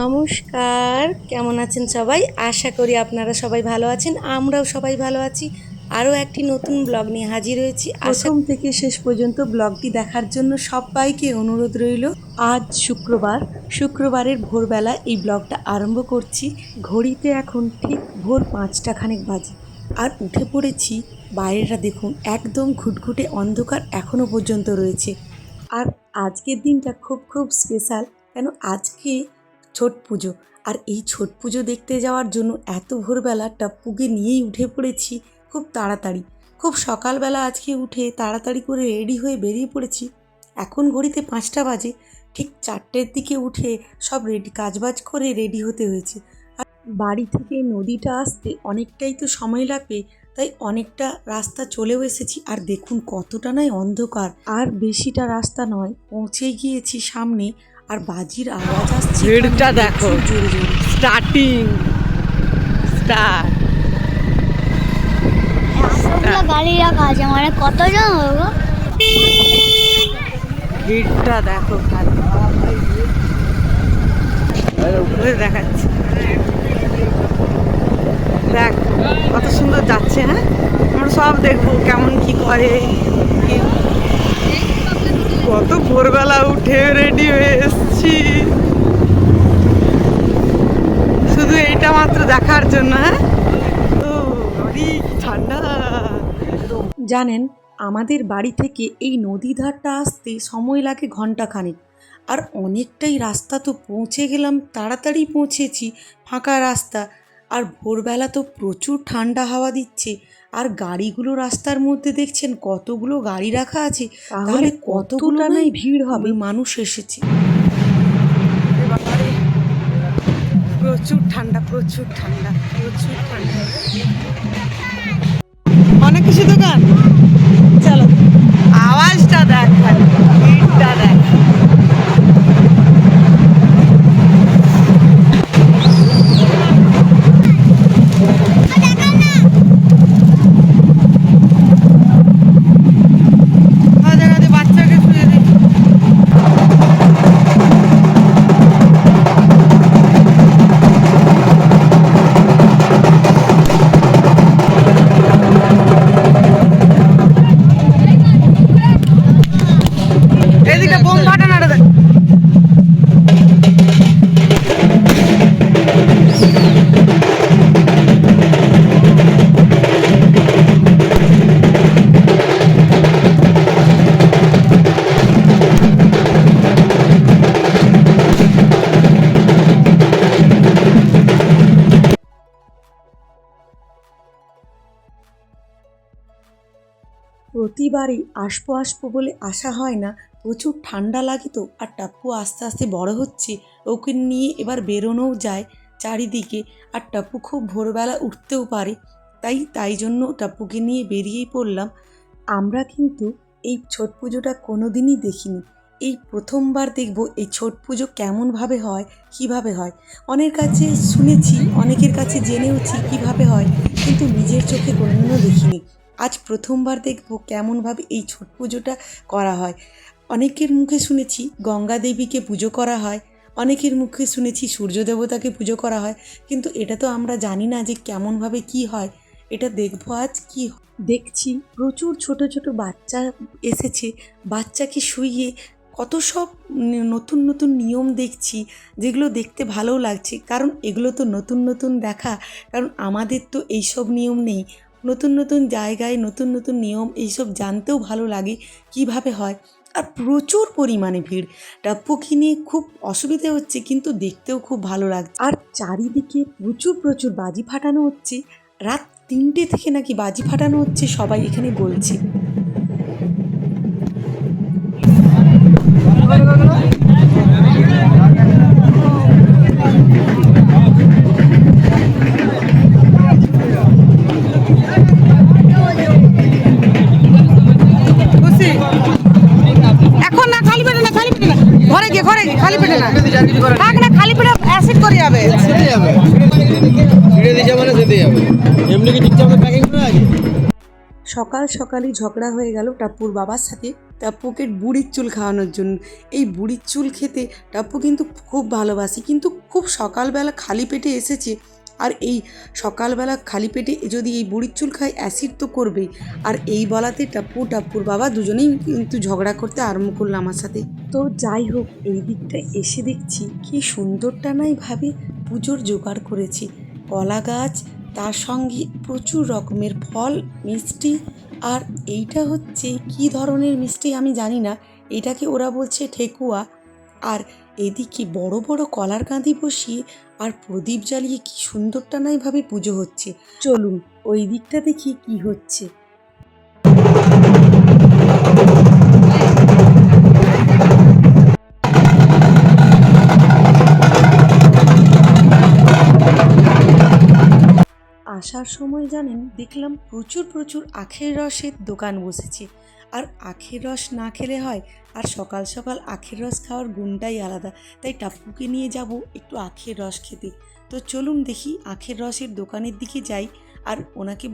নমস্কার, কেমন আছেন সবাই? আশা করি আপনারা সবাই ভালো আছেন, আমরাও সবাই ভালো আছি। আরও একটি নতুন ব্লগ নিয়ে হাজির হয়েছি। প্রথম থেকে শেষ পর্যন্ত ব্লগটি দেখার জন্য সবাইকে অনুরোধ রইল, আজ শুক্রবার, শুক্রবারের ভোরবেলা এই ব্লগটা আরম্ভ করছি। ঘড়িতে এখন ঠিক ভোর পাঁচটা খানেক বাজে। আর উঠে পড়েছি, বাইরেটা দেখুন, একদম ঘুটঘুটে অন্ধকার এখনও পর্যন্ত রয়েছে। আর আজকের দিনটা খুব খুব স্পেশাল কেন আজকে ছট পুজো। আর এই ছট পুজো দেখতে যাওয়ার জন্য এত ভোরবেলা টাপ্পুকে নিয়েই উঠে পড়েছি খুব তাড়াতাড়ি। খুব সকালবেলা আজকে উঠে তাড়াতাড়ি করে রেডি হয়ে বেরিয়ে পড়েছি। এখন ঘড়িতে পাঁচটা বাজে, ঠিক চারটের দিকে উঠে সব রেডি, কাজবাজ করে রেডি হতে হয়েছে। আর বাড়ি থেকে নদীটা আসতে অনেকটাই তো সময় লাগবে, তাই অনেকটা রাস্তা চলেও এসেছি। আর দেখুন কতটা নয় অন্ধকার। আর বেশিটা রাস্তা নয়, পৌঁছে গিয়েছি সামনে আর বাজির আওয়াজ আসছে ভিড়টা দেখো। স্টার্টিং এতগুলো গাড়ি রাখা আছে মানে কতজন হবে ভিড়টা দেখো খালি। উপরে দেখাচ্ছে। দেখ কত সুন্দর যাচ্ছে হ্যাঁ? আমরা সব দেখব কেমন কি করে কি- কত ভোরবেলা উঠে রেডি হয়ে এসছি। শুধু এইটা মাত্র দেখার জন্য হ্যাঁ? ঠান্ডা। জানেন, আমাদের বাড়ি থেকে এই নদী ধারটা আসতে সময় লাগে ঘণ্টা খানেক আর অনেকটাই রাস্তা তো পৌঁছে গেলাম, তাড়াতাড়ি পৌঁছেছি, ফাঁকা রাস্তা। আর ভোরবেলা তো প্রচুর ঠান্ডা হাওয়া দিচ্ছে। আর গাড়িগুলো রাস্তার মধ্যে দেখছেন কতগুলো গাড়ি রাখা আছে তাহলে কতগুলো নাই? ভিড় হবে মানুষ এসেছে। প্রচুর ঠান্ডা প্রচুর ঠান্ডা প্রচুর ঠান্ডা। অনেক কিছু দোকান? চলো। আওয়াজটা দেখ ভিড়টা দেখ। প্রতিবারই আসব আসব বলে আসা হয় না। প্রচুর ঠান্ডা লাগে তো, আর টাপ্পু আস্তে আস্তে বড় হচ্ছে। ওকে নিয়ে এবার বেরোনোও যায় চারিদিকে, আর টাপ্পু খুব ভোরবেলা উঠতেও পারে। তাই তাই জন্য টাপ্পুকে নিয়ে বেরিয়েই পড়লাম। আমরা কিন্তু এই ছট পুজোটা কোনো দিনই দেখিনি। এই প্রথমবার দেখব এই ছট পুজো কেমনভাবে হয়, কীভাবে হয়। অনেক কাছে শুনেছি, অনেকের কাছে জেনেওছি কীভাবে হয়, কিন্তু নিজের চোখে কোনোদিনও দেখিনি। আজ প্রথমবার দেখব কেমনভাবে এই ছট পুজোটা করা হয়। অনেকের মুখে শুনেছি গঙ্গা দেবীকে পুজো করা হয়, অনেকের মুখে শুনেছি সূর্য দেবতাকে পুজো করা হয়, কিন্তু এটা তো আমরা জানি না যে কেমনভাবে কি হয়। এটা দেখব আজ কি দেখছি প্রচুর ছোট ছোট বাচ্চা এসেছে, বাচ্চাকে শুইয়ে কত সব নতুন নতুন নিয়ম দেখছি, যেগুলো দেখতে ভালোও লাগছে। কারণ এগুলো তো নতুন নতুন দেখা, কারণ আমাদের তো এইসব নিয়ম নেই। নতুন নতুন জায়গায়, নতুন নতুন নিয়ম, এইসব জানতেও ভালো লাগে কীভাবে হয়। আর প্রচুর পরিমাণে ভিড়। টাপ্পুকি নিয়ে খুব অসুবিধে হচ্ছে, কিন্তু দেখতেও খুব ভালো লাগছে আর চারিদিকে প্রচুর প্রচুর বাজি ফাটানো হচ্ছে। রাত তিনটে থেকে নাকি বাজি ফাটানো হচ্ছে, সবাই এখানে বলছে। যাবে। ছিঁড়ে মানে সেতে যাবে। এমনি কি ঠিকঠাক প্যাকিং করা আছে? সকাল সকালই ঝগড়া হয়ে গেল টাপ্পুর বাবার সাথে। টাপ্পুকে বুড়ির চুল খাওয়ানোর জন্য। এই বুড়ির চুল খেতে টাপ্পু কিন্তু খুব ভালোবাসি। কিন্তু খুব সকালবেলা খালি পেটে এসেছে। আর এই সকালবেলা খালি পেটে যদি এই বুড়ির চুল খায় অ্যাসিড তো করবেই। আর এই বলাতে টাপ্পু টাপ্পুর বাবা দুজনেই কিন্তু ঝগড়া করতে আরম্ভ করল আমার সাথে। তো যাই হোক, এই দিকটা এসে দেখছি কি সুন্দরটা নাই ভাবে পুজোর জোগাড় করেছি। কলা গাছ, তার সঙ্গে প্রচুর রকমের ফল, মিষ্টি, আর এইটা হচ্ছে কি ধরনের মিষ্টি আমি জানি না। এটাকে ওরা বলছে ঠেকুয়া। আর এদিকে বড় বড় কলার কাঁদি বসিয়ে আর প্রদীপ জ্বালিয়ে কি সুন্দরটা নাই ভাবে পুজো হচ্ছে। চলুন, ওই দিকটা দেখি কি হচ্ছে। আসার সময় জানেন, দেখলাম প্রচুর প্রচুর আখের রসের দোকান বসেছে। আর আখের রস না খেলে হয় আর সকাল সকাল আখের রস খাওয়ার গুণটাই আলাদা। তাই টাপুকে নিয়ে যাব একটু আখের রস খেতে। তো চলুন দেখি আখের রসের দোকানের দিকে যাই আর ওনাকে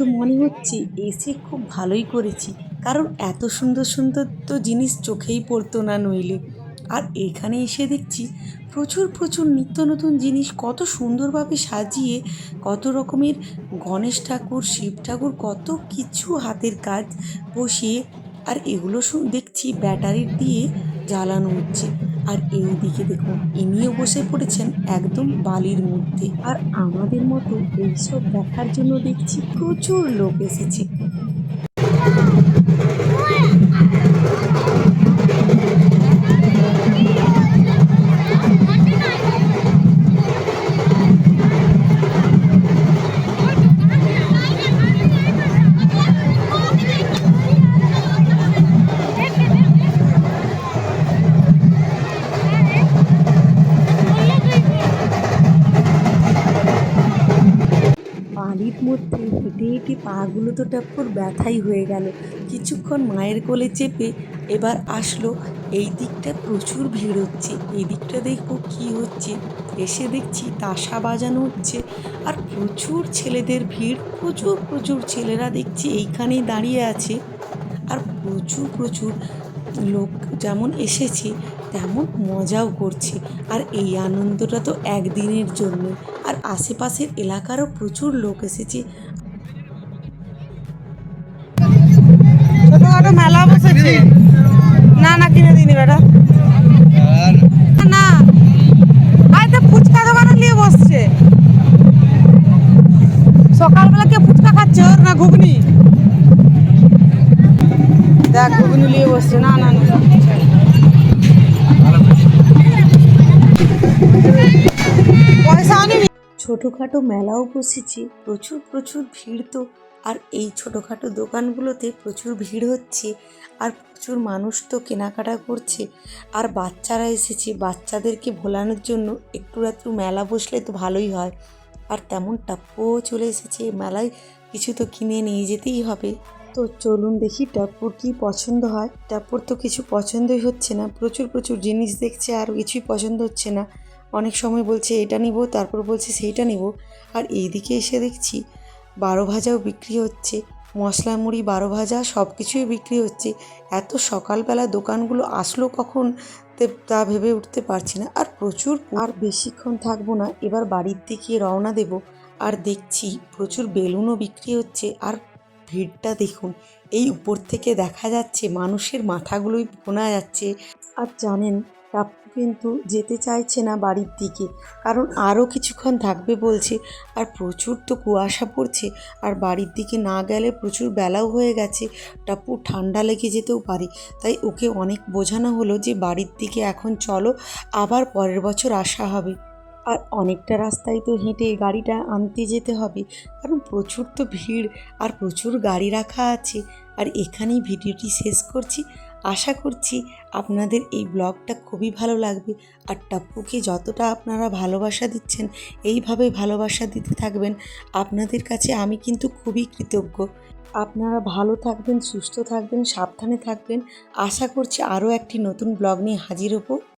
তো মনে হচ্ছে এসে খুব ভালোই করেছি। কারণ এত সুন্দর সুন্দর তো জিনিস চোখেই পড়তো না নইলে। আর এখানে এসে দেখছি প্রচুর প্রচুর নিত্য নতুন জিনিস কত সুন্দরভাবে সাজিয়ে, কত রকমের গণেশ ঠাকুর, শিব ঠাকুর, কত কিছু হাতের কাজ বসিয়ে, আর এগুলো দেখছি ব্যাটারির দিয়ে জ্বালানো হচ্ছে। আর এই দিকে দেখুন, ইনিও বসে পড়েছেন একদম বালির মধ্যে। আর আমাদের মতো এইসব দেখার জন্য দেখছি প্রচুর লোক এসেছে। পাগুলো তো টাপ্পুর ব্যথাই হয়ে গেল। কিছুক্ষণ মায়ের কোলে চেপে এবার আসলো, এই দিকটা প্রচুর ভিড় হচ্ছে, এই দিকটা দেখব কি হচ্ছে? এসে দেখছি তাসা বাজানো হচ্ছে আর প্রচুর ছেলেদের ভিড়, প্রচুর প্রচুর ছেলেরা দেখছি এইখানেই দাঁড়িয়ে আছে। আর প্রচুর প্রচুর লোক যেমন এসেছে, তেমন মজাও করছে। আর এই আনন্দটা তো একদিনের জন্য আর আশেপাশের এলাকারও প্রচুর লোক এসেছে। ছোটখাটো মেলা না না, কিনে দিনি বেটা। না তো ফুচকা নিয়ে বসছে। সকালবেলা ফুচকা খাচ্ছে না ঘুগনি? দেখ, ঘুগনি নিয়ে বসছে। না না ছোটোখাটো মেলাও বসেছে। প্রচুর প্রচুর ভিড় তো। আর এই ছোটোখাটো দোকানগুলোতে প্রচুর ভিড় হচ্ছে আর প্রচুর মানুষ তো কেনাকাটা করছে। আর বাচ্চারা এসেছে, বাচ্চাদেরকে ভোলানোর জন্য একটু রাত্রু মেলা বসলে তো ভালোই হয়। আর তেমন টাপ্পুও চলে এসেছে, মেলায় কিছু তো কিনে নিয়ে যেতেই হবে। তো চলুন দেখি টাপ্পুর কি পছন্দ হয়। টাপ্পুর তো কিছু পছন্দই হচ্ছে না, প্রচুর প্রচুর জিনিস দেখছে আর কিছুই পছন্দ হচ্ছে না। অনেক সময় বলছে, এটা নিব, তারপর বলছে, সেইটা নিব। আর এইদিকে এসে দেখছি বারো ভাজাও বিক্রি হচ্ছে, মশলা, মুড়ি, বারো ভাজা সব কিছুই বিক্রি হচ্ছে। এত সকালবেলা দোকানগুলো আসলো কখন তা ভেবে উঠতে পারছি না। আর প্রচুর আর বেশিক্ষণ থাকব না, এবার বাড়ির দিকে রওনা দেব। আর দেখছি প্রচুর বেলুনও বিক্রি হচ্ছে। আর ভিড়টা দেখুন, এই উপর থেকে দেখা যাচ্ছে মানুষের মাথাগুলোই বোনা যাচ্ছে। আর জানেন কিন্তু যেতে চাইছে না বাড়ির দিকে। কারণ আরও কিছুক্ষণ থাকবে বলছে, আর প্রচুর তো কুয়াশা পড়ছে, আর বাড়ির দিকে না গেলে প্রচুর বেলাও হয়ে গেছে। টাপ্পু ঠান্ডা লেগে যেতেও পারে। তাই ওকে অনেক বোঝানো হলো যে বাড়ির দিকে এখন চলো, আবার পরের বছর আসা হবে। আর অনেকটা রাস্তায় তো হেঁটে গাড়িটা আনতে যেতে হবে, কারণ প্রচুর তো ভিড়, আর প্রচুর গাড়ি রাখা আছে। আর এখানেই ভিডিওটি শেষ করছি। আশা করছি আপনাদের এই ব্লগটা খুবই ভালো লাগবে। আর টাপ্পুকে যতটা আপনারা ভালোবাসা দিচ্ছেন, এইভাবে ভালোবাসা দিতে থাকবেন। আপনাদের কাছে আমি কিন্তু খুবই কৃতজ্ঞ। আপনারা ভালো থাকবেন, সুস্থ থাকবেন, সাবধানে থাকবেন। আশা করছি আরও একটি নতুন ব্লগ নিয়ে হাজির হব।